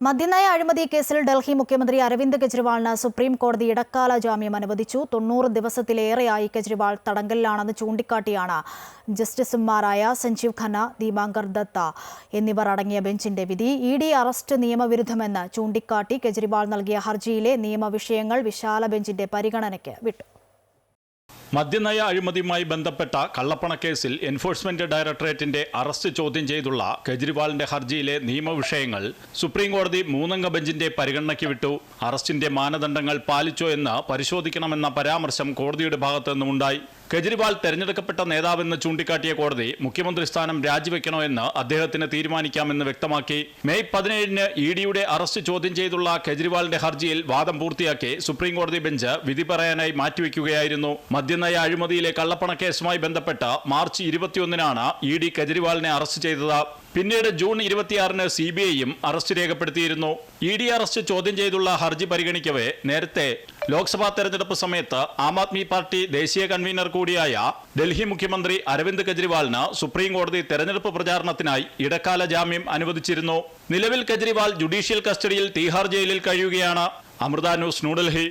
മദ്യനയ അഴിമതി കേസിൽ ഡൽഹി മുഖ്യമന്ത്രി അരവിന്ദ് കെജ്രിവാളിന് സുപ്രീം കോടതി ഇടക്കാല ജാമ്യം അനുവദിച്ചു. തൊണ്ണൂറ് ദിവസത്തിലേറെയായി കെജ്രിവാൾ തടങ്കലിലാണെന്ന് ചൂണ്ടിക്കാട്ടിയാണ് ജസ്റ്റിസുമാരായ സഞ്ജീവ് ഖന്ന ദീപാങ്കർ ദത്ത എന്നിവർ അടങ്ങിയ ബെഞ്ചിന്റെ വിധി. ഇ ഡി അറസ്റ്റ് നിയമവിരുദ്ധമെന്ന് ചൂണ്ടിക്കാട്ടി കെജ്രിവാൾ നൽകിയ ഹർജിയിലെ നിയമവിഷയങ്ങൾ വിശാല ബെഞ്ചിന്റെ പരിഗണനയ്ക്ക് വിട്ടു. മദ്യനയ അഴിമതിയുമായി ബന്ധപ്പെട്ട കള്ളപ്പണക്കേസിൽ എൻഫോഴ്സ്മെന്റ് ഡയറക്ടറേറ്റിന്റെ അറസ്റ്റ് ചോദ്യം ചെയ്തുള്ള കെജ്രിവാളിന്റെ ഹർജിയിലെ നിയമവിഷയങ്ങൾ സുപ്രീംകോടതി മൂന്നംഗ ബെഞ്ചിന്റെ പരിഗണനയ്ക്ക് വിട്ടു. അറസ്റ്റിന്റെ മാനദണ്ഡങ്ങൾ പാലിച്ചോ എന്ന് പരിശോധിക്കണമെന്ന പരാമർശം കോടതിയുടെ ഭാഗത്തു നിന്നുണ്ടായി കെജ്രിവാൾ തെരഞ്ഞെടുക്കപ്പെട്ട നേതാവെന്ന് ചൂണ്ടിക്കാട്ടിയ കോടതി മുഖ്യമന്ത്രി സ്ഥാനം രാജിവെക്കണോ എന്ന് അദ്ദേഹത്തിന് തീരുമാനിക്കാമെന്ന് വ്യക്തമാക്കി. മെയ് പതിനേഴിന് ഇ ഡിയുടെ അറസ്റ്റ് ചോദ്യം ചെയ്തുള്ള കെജ്രിവാളിന്റെ ഹർജിയിൽ വാദം പൂർത്തിയാക്കി സുപ്രീം കോടതി ബെഞ്ച് വിധി പറയാനായി മാറ്റിവെക്കുകയായിരുന്നു. മദ്യനയ അഴിമതിയിലെ കള്ളപ്പണക്കേസുമായി ബന്ധപ്പെട്ട് മാർച്ച് ഇരുപത്തിയൊന്നിനാണ് ഇ ഡി കെജ്രിവാളിനെ അറസ്റ്റ് ചെയ്തത്. പിന്നീട് ജൂൺ ഇരുപത്തിയാറിന് സി ബി ഐയും അറസ്റ്റ് രേഖപ്പെടുത്തിയിരുന്നു. ഇ ഡി അറസ്റ്റ് ചോദ്യം ചെയ്തുള്ള ഹർജി പരിഗണിക്കവേ നേരത്തെ ലോക്സഭാ തെരഞ്ഞെടുപ്പ് സമയത്ത് ആം ആദ്മി പാർട്ടി ദേശീയ കൺവീനർ കൂടിയായ ഡൽഹി മുഖ്യമന്ത്രി അരവിന്ദ് കെജ്രിവാളിന് സുപ്രീം കോടതി തെരഞ്ഞെടുപ്പ് പ്രചാരണത്തിനായി ഇടക്കാല ജാമ്യം അനുവദിച്ചിരുന്നു. നിലവിൽ കെജ്രിവാൾ ജുഡീഷ്യൽ കസ്റ്റഡിയിൽ തീഹാർ ജയിലിൽ കഴിയുകയാണ്. അമൃത ന്യൂസ് ന്യൂഡൽഹി.